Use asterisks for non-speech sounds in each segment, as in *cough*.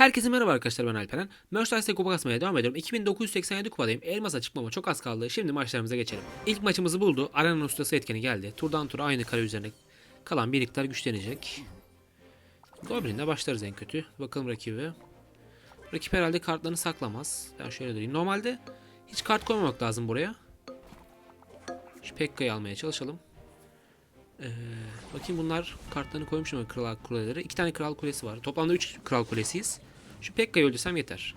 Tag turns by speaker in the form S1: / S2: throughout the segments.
S1: Herkese merhaba arkadaşlar ben Alperen. Merchandise kupa kasmaya devam ediyorum. 2987 kupadayım. Elmasa çıkmama çok az kaldı. Şimdi maçlarımıza geçelim. İlk maçımızı buldu. Arena'nın ustası etkeni geldi. Turdan tura aynı kare üzerine kalan birlikler güçlenecek. Goblin'le başlarız en kötü. Bakalım rakibi. Rakip herhalde kartlarını saklamaz. Ben şöyle diyeyim. Normalde hiç kart koymamak lazım buraya. Şu Pekka'yı almaya çalışalım. Ee, bakayım bunlar kartlarını koymuş mu kral kuleleri? İki tane kral kulesi var. Toplamda üç kral kulesiyiz. Şu Pekka'yı öldürsem yeter.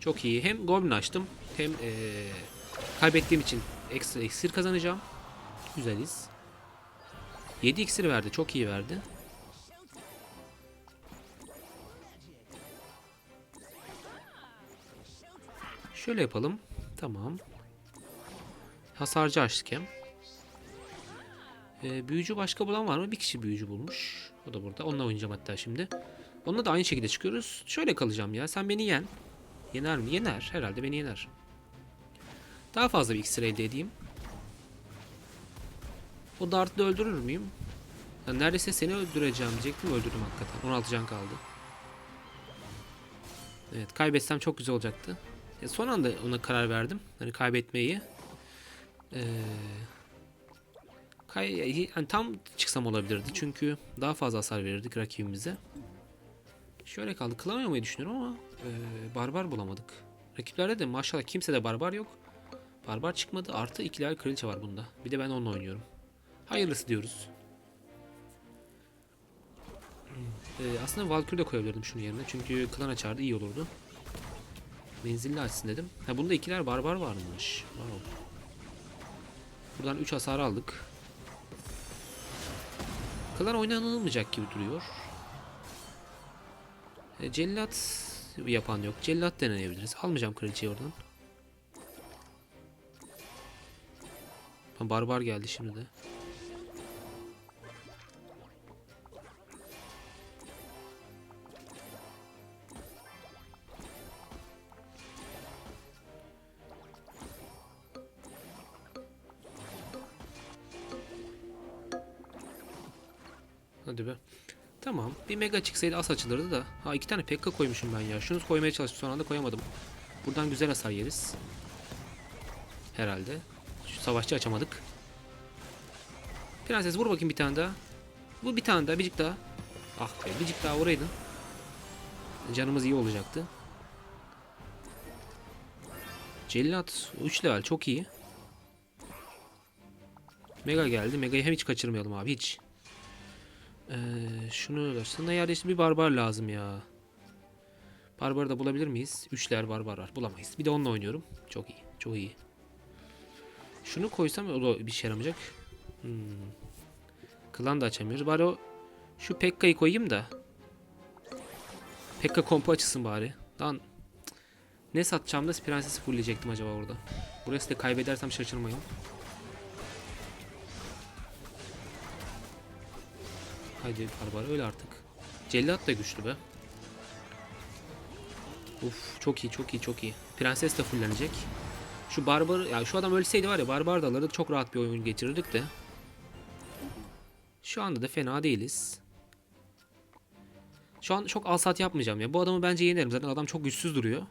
S1: Çok iyi. Hem Goblin açtım hem ee, kaybettiğim için ekstra iksir kazanacağım. Güzeliz. 7 iksir verdi. Çok iyi verdi. Şöyle yapalım. Tamam. Hasarcı açtık hem. Ee, büyücü başka bulan var mı? Bir kişi büyücü bulmuş. O da burada. Onunla oynayacağım hatta şimdi. Onunla da aynı şekilde çıkıyoruz. Şöyle kalacağım ya. Sen beni yen. Yener mi? Yener. Herhalde beni yener. Daha fazla bir iksir elde edeyim. O dartlı öldürür müyüm? Ya neredeyse seni öldüreceğim diyecektim. Öldürdüm hakikaten. 16 can kaldı. Evet kaybetsem çok güzel olacaktı. E, son anda ona karar verdim. Hani kaybetmeyi. Eee Kay yani tam çıksam olabilirdi çünkü daha fazla hasar verirdik rakibimize. Şöyle kaldı. Kılamamayı düşünüyorum ama e, barbar bulamadık. Rakiplerde de maşallah kimse de barbar yok. Barbar çıkmadı. Artı ikiler kraliçe var bunda. Bir de ben onunla oynuyorum. Hayırlısı diyoruz. E, aslında Valkyrie de koyabilirdim şunun yerine. Çünkü klan açardı iyi olurdu. Menzilli açsın dedim. Ha bunda ikiler barbar varmış. Wow. Buradan 3 hasar aldık. Klan oynanılmayacak gibi duruyor. E, cellat yapan yok. Cellat deneyebiliriz. Almayacağım kraliçeyi oradan. Barbar geldi şimdi de. Hadi be. Tamam. Bir mega çıksaydı as açılırdı da. Ha iki tane pekka koymuşum ben ya. Şunu koymaya çalıştım son anda koyamadım. Buradan güzel hasar yeriz. Herhalde. Şu savaşçı açamadık. Prenses vur bakayım bir tane daha. Bu bir tane daha. Bircik daha. Ah be bircik daha vuraydın. Canımız iyi olacaktı. Cellat 3 level çok iyi. Mega geldi. Mega'yı hem hiç kaçırmayalım abi hiç. Ee, şunu aslında yerde işte bir barbar lazım ya. Barbarı da bulabilir miyiz? Üçler barbar var. Bulamayız. Bir de onunla oynuyorum. Çok iyi. Çok iyi. Şunu koysam o da bir şey yaramayacak. Hmm. Klan da açamıyoruz. Bari o şu Pekka'yı koyayım da. Pekka kompu açılsın bari. Lan ne satacağım da prensesi fullleyecektim acaba orada. Burası da kaybedersem şaşırmayın. Haydi Barbar öyle artık. Cellat da güçlü be. Uf çok iyi çok iyi çok iyi. Prenses de fullenecek. Şu barbar ya şu adam ölseydi var ya barbar da alırdık çok rahat bir oyun geçirirdik de. Şu anda da fena değiliz. Şu an çok alsat yapmayacağım ya. Bu adamı bence yenerim. Zaten adam çok güçsüz duruyor.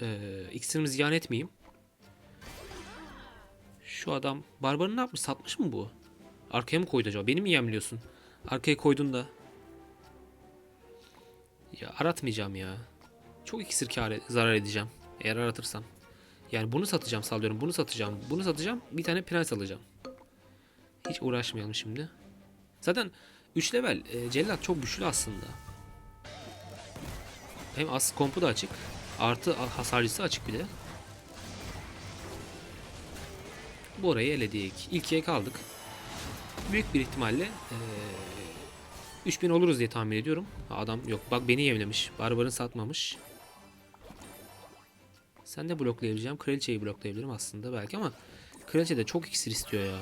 S1: Ee, iksirimi ziyan etmeyeyim. Şu adam barbarı ne yapmış? Satmış mı bu? Arkaya mı koydu acaba? Beni mi yemliyorsun? Arkaya koydun da. Ya aratmayacağım ya. Çok iksir kar e- zarar edeceğim. Eğer aratırsam. Yani bunu satacağım sallıyorum. Bunu satacağım. Bunu satacağım. Bir tane prens alacağım. Hiç uğraşmayalım şimdi. Zaten 3 level e, cellat çok güçlü aslında. Hem as kompu da açık. Artı hasarcısı açık bir de. Bu orayı eledik. İlkiye kaldık büyük bir ihtimalle ee, 3000 oluruz diye tahmin ediyorum. Adam yok bak beni yemlemiş. Barbarın satmamış. Sen de bloklayabileceğim. Kraliçeyi bloklayabilirim aslında belki ama Kraliçe de çok iksir istiyor ya.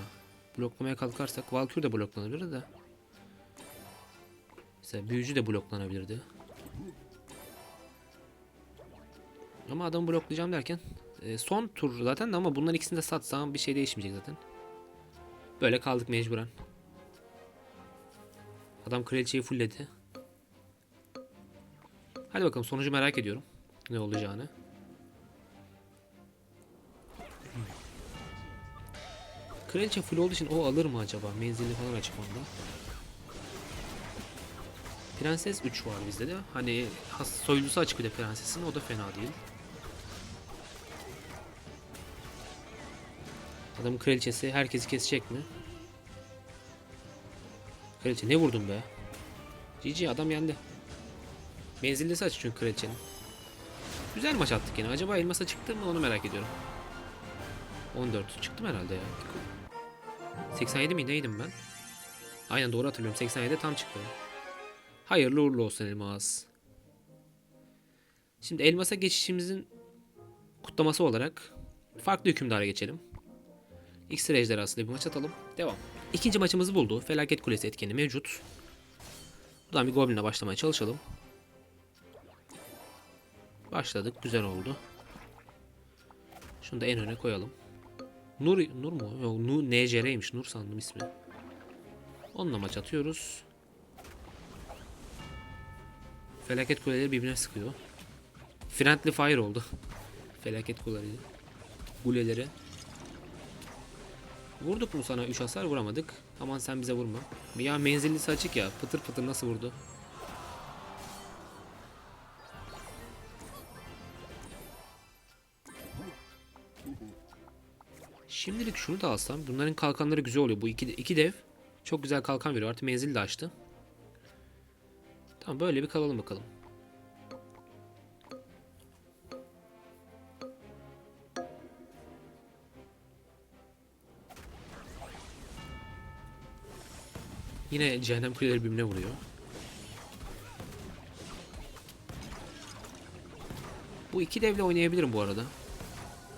S1: Bloklamaya kalkarsak Valkyrie de bloklanabilir de. Mesela büyücü de bloklanabilirdi. Ama adamı bloklayacağım derken e, son tur zaten ama bunların ikisini de satsam bir şey değişmeyecek zaten. Böyle kaldık mecburen. Adam kraliçeyi fullledi. Hadi bakalım sonucu merak ediyorum. Ne olacağını. Kraliçe full olduğu için o alır mı acaba? Menzilli falan açık onda. Prenses 3 var bizde de. Hani soylusu açık bir de prensesin. O da fena değil. Adamın kraliçesi herkesi kesecek mi? Kraliçe ne vurdun be? GG adam yendi. Menzillisi açık çünkü kraliçenin. Güzel maç attık yine. Acaba elmasa çıktı mı onu merak ediyorum. 14 çıktım herhalde ya. 87 mi neydim ben? Aynen doğru hatırlıyorum. 87 tam çıktı. Hayırlı uğurlu olsun elmas. Şimdi elmasa geçişimizin kutlaması olarak farklı hükümdara geçelim. X ejderhasıyla bir maç atalım. Devam. İkinci maçımızı buldu. Felaket Kulesi etkeni mevcut. Buradan bir Goblin'e başlamaya çalışalım. Başladık. Güzel oldu. Şunu da en öne koyalım. Nur, Nur mu? Yok Nur, NCR'ymiş. Nur sandım ismi. Onunla maç atıyoruz. Felaket kuleleri birbirine sıkıyor. Friendly fire oldu. Felaket kuleleri. Kuleleri. Vurduk mu sana 3 hasar vuramadık. Aman sen bize vurma. Ya menzillisi açık ya. Pıtır pıtır nasıl vurdu? Şimdilik şunu da alsam. Bunların kalkanları güzel oluyor. Bu iki, iki dev çok güzel kalkan veriyor. Artı menzil de açtı. Tamam böyle bir kalalım bakalım. Yine cehennem kuleleri birbirine vuruyor. Bu iki devle oynayabilirim bu arada.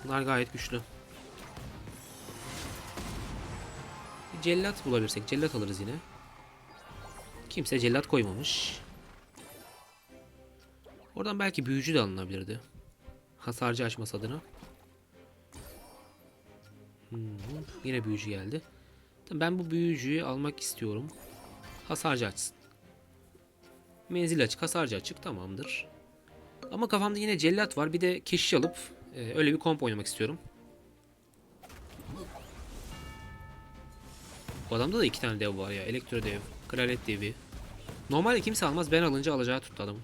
S1: Bunlar gayet güçlü. Bir cellat bulabilirsek cellat alırız yine. Kimse cellat koymamış. Oradan belki büyücü de alınabilirdi. Hasarcı açması adına. Hmm, yine büyücü geldi. Ben bu büyücüyü almak istiyorum. Hasarcı açsın. Menzil açık, hasarcı açık tamamdır. Ama kafamda yine cellat var. Bir de keşiş alıp e, öyle bir komp oynamak istiyorum. Bu adamda da iki tane dev var ya. Elektro dev, kraliyet devi. Normalde kimse almaz. Ben alınca alacağı tuttu adamın.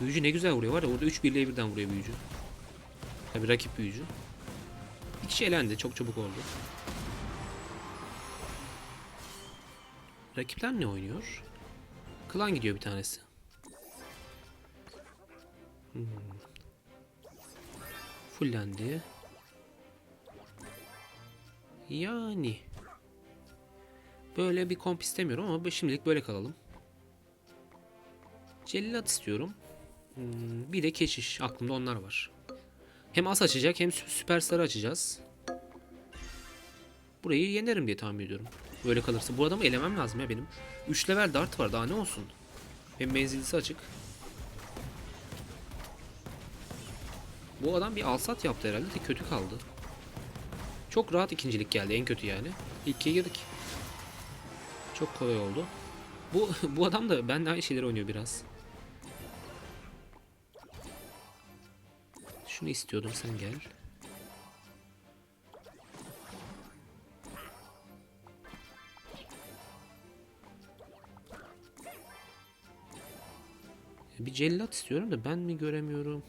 S1: Büyücü ne güzel vuruyor var ya. Orada 3 birliğe birden vuruyor büyücü. Tabi rakip büyücü. Bir kişi elendi. Çok çabuk oldu. Rakipler ne oynuyor? Klan gidiyor bir tanesi. Hmm. Fullendi. Yani. Böyle bir komp istemiyorum ama şimdilik böyle kalalım. Cellat istiyorum. Hmm, bir de keşiş. Aklımda onlar var. Hem as açacak hem sü- süper sarı açacağız. Burayı yenerim diye tahmin ediyorum. Böyle kalırsa. Bu adamı elemem lazım ya benim. 3 level dart var daha ne olsun. Hem menzilisi açık. Bu adam bir alsat yaptı herhalde de kötü kaldı. Çok rahat ikincilik geldi en kötü yani. İlkiye girdik. Çok kolay oldu. Bu *laughs* bu adam da ben aynı şeyleri oynuyor biraz. Şunu istiyordum sen gel. Bir cellat istiyorum da ben mi göremiyorum?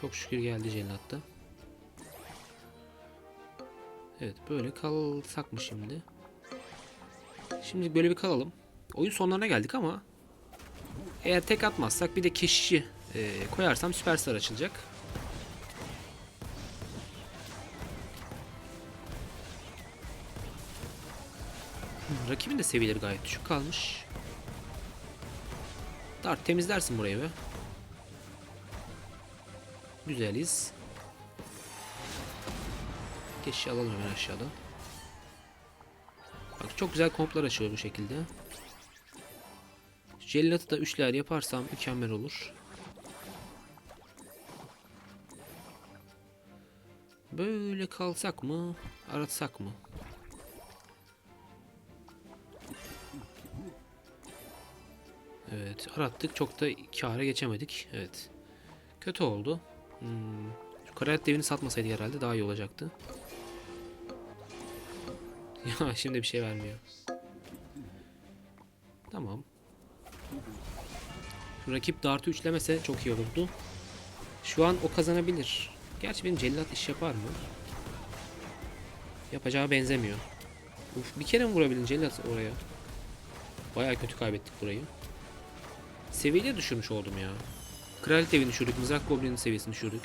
S1: Çok şükür geldi cellatta. Evet böyle kalsak mı şimdi? Şimdi böyle bir kalalım. Oyun sonlarına geldik ama eğer tek atmazsak bir de keşişi e, koyarsam süperstar açılacak. Rakibin de seviyeleri gayet düşük kalmış. Dart temizlersin burayı be. Güzeliz. Keşke alalım hemen aşağıda. Bak çok güzel komplar açıyor bu şekilde. Jellatı da üçler yaparsam mükemmel olur. Böyle kalsak mı? Aratsak mı? Evet arattık çok da kâra geçemedik. Evet. Kötü oldu. Hmm. Şu kraliyet devini satmasaydı herhalde daha iyi olacaktı. *laughs* Ya şimdi bir şey vermiyor. Tamam. Şu rakip dartı üçlemese çok iyi olurdu. Şu an o kazanabilir. Gerçi benim cellat iş yapar mı? Yapacağı benzemiyor. Uf, bir kere mi vurabildin cellat oraya? Baya kötü kaybettik burayı. Seviyeyi düşürmüş oldum ya. Kraliyet evini düşürdük. Mızrak Goblin'in seviyesini düşürdük.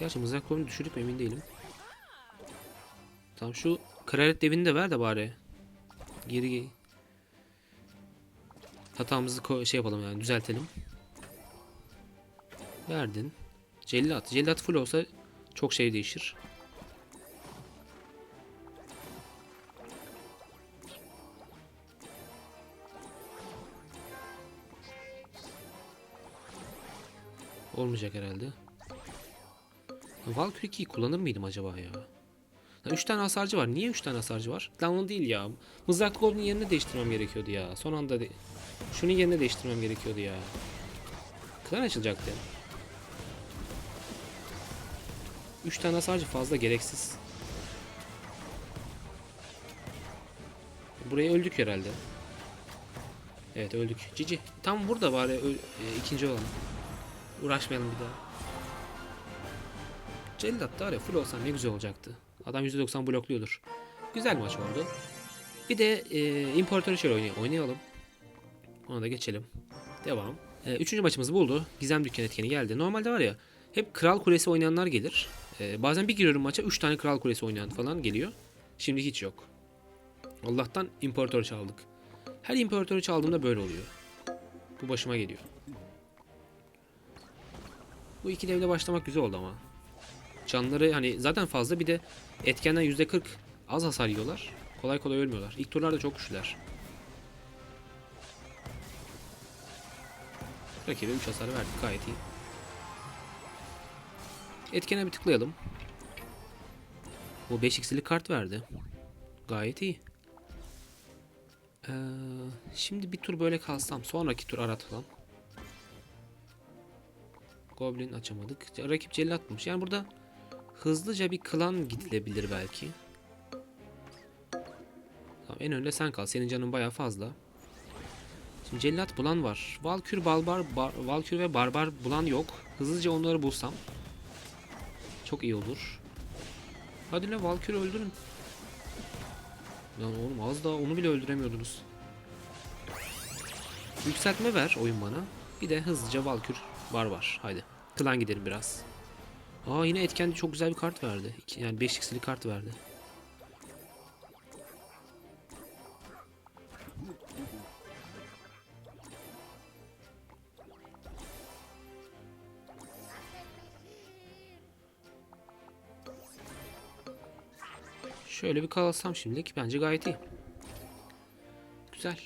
S1: Gerçi Mızrak Goblin'i düşürdük mü emin değilim. Tamam şu Kraliyet evini de ver de bari. Geri geri. Hatamızı şey yapalım yani düzeltelim. Verdin. Cellat. Cellat full olsa çok şey değişir. Olmayacak herhalde. Valkyrie 2'yi kullanır mıydım acaba ya? 3 tane hasarcı var. Niye 3 tane hasarcı var? Lan onu değil ya. Mızraklı Goblin'in yerini değiştirmem gerekiyordu ya. Son anda de şunun yerini değiştirmem gerekiyordu ya. Klan açılacaktı. 3 tane hasarcı fazla gereksiz. Buraya öldük herhalde. Evet öldük. Cici. Tam burada bari e, ikinci olan. Uğraşmayalım bir daha. Cellat da var ya full olsan ne güzel olacaktı. Adam %90 blokluyordur. Güzel maç oldu. Bir de e, İmparator şöyle oynay- oynayalım. Ona da geçelim. Devam. E, üçüncü maçımız buldu. Gizem Dükkan etkeni geldi. Normalde var ya hep Kral Kulesi oynayanlar gelir. E, bazen bir giriyorum maça 3 tane Kral Kulesi oynayan falan geliyor. Şimdi hiç yok. Allah'tan İmparator çaldık. Her İmparatoru çaldığımda böyle oluyor. Bu başıma geliyor. Bu iki devle başlamak güzel oldu ama. Canları hani zaten fazla bir de etkenden %40 az hasar yiyorlar. Kolay kolay ölmüyorlar. İlk turlarda çok güçlüler. Rakibe 3 hasar verdik gayet iyi. Etkene bir tıklayalım. Bu 5 x'lik kart verdi. Gayet iyi. Ee, şimdi bir tur böyle kalsam sonraki tur aratalım. Goblin açamadık. Rakip cellatmış. Yani burada hızlıca bir klan gidilebilir belki. Tamam, en önde sen kal. Senin canın baya fazla. Şimdi cellat bulan var. Valkür, Balbar, bar, Valkür ve Barbar bulan yok. Hızlıca onları bulsam çok iyi olur. Hadi lan Valkür öldürün. Lan oğlum az daha onu bile öldüremiyordunuz. Yükseltme ver oyun bana. Bir de hızlıca Valkür Barbar. Haydi. Klan gidelim biraz. Aa yine etkendi çok güzel bir kart verdi. Yani 5 x'li kart verdi. Şöyle bir kalsam şimdilik bence gayet iyi. Güzel.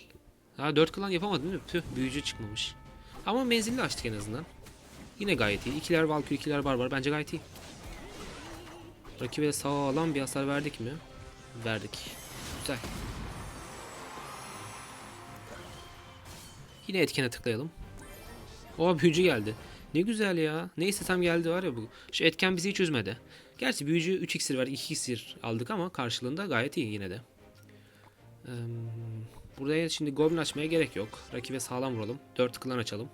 S1: Ha 4 klan yapamadım değil mi? Tüh büyücü çıkmamış. Ama menzilli açtık en azından. Yine gayet iyi. İkiler Valkyrie, ikiler Barbar. Bence gayet iyi. Rakibe sağlam bir hasar verdik mi? Verdik. Güzel. Yine etkene tıklayalım. Oha büyücü geldi. Ne güzel ya. Ne istesem geldi var ya bu. Şu etken bizi hiç üzmedi. Gerçi büyücü 3 iksir var 2 iksir aldık ama karşılığında gayet iyi yine de. Buraya şimdi goblin açmaya gerek yok. Rakibe sağlam vuralım. 4 klan açalım.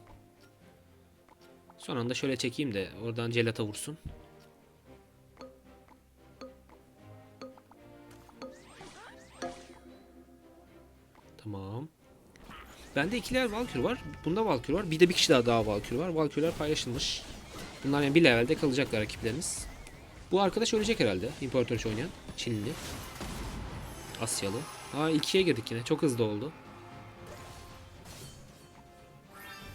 S1: Son anda şöyle çekeyim de oradan celata vursun. Tamam. Bende ikiler Valkür var. Bunda Valkür var. Bir de bir kişi daha daha Valkür var. Valkürler paylaşılmış. Bunlar yani bir levelde kalacaklar rakiplerimiz. Bu arkadaş ölecek herhalde. İmparator oynayan. Çinli. Asyalı. Aa ikiye girdik yine. Çok hızlı oldu.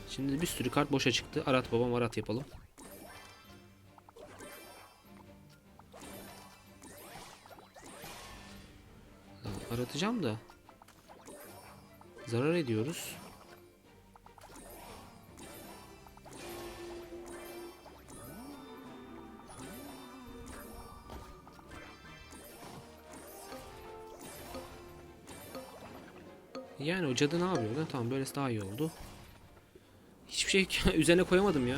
S1: Şimdi bir sürü kart boşa çıktı. Arat babam arat yapalım. Aratacağım da. Zarar ediyoruz. Yani o cadı ne yapıyor lan? Tamam böylesi daha iyi oldu. Hiçbir şey *laughs* üzerine koyamadım ya.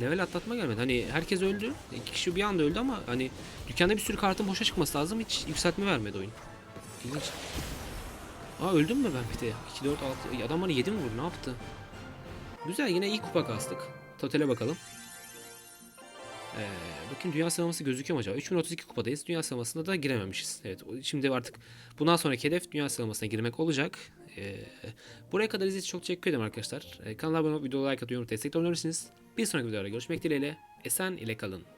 S1: Level atlatma gelmedi. Hani herkes öldü. İki kişi bir anda öldü ama hani dükkanda bir sürü kartın boşa çıkması lazım. Hiç yükseltme vermedi oyun. İlginç. Aa öldüm mü ben bir de? 2, 4, 6. Adam bana 7 mi vurdu? Ne yaptı? Güzel yine iyi kupa kastık. Totale bakalım. Ee, bakayım dünya sıralaması gözüküyor mu acaba? 3032 kupadayız. Dünya sıralamasına da girememişiz. Evet şimdi artık bundan sonraki hedef dünya sıralamasına girmek olacak. Ee, buraya kadar izlediğiniz çok teşekkür ederim arkadaşlar. Ee, kanala abone olup videoya like atıyorum. Destek olabilirsiniz. Bir sonraki videoda görüşmek dileğiyle. Esen ile kalın.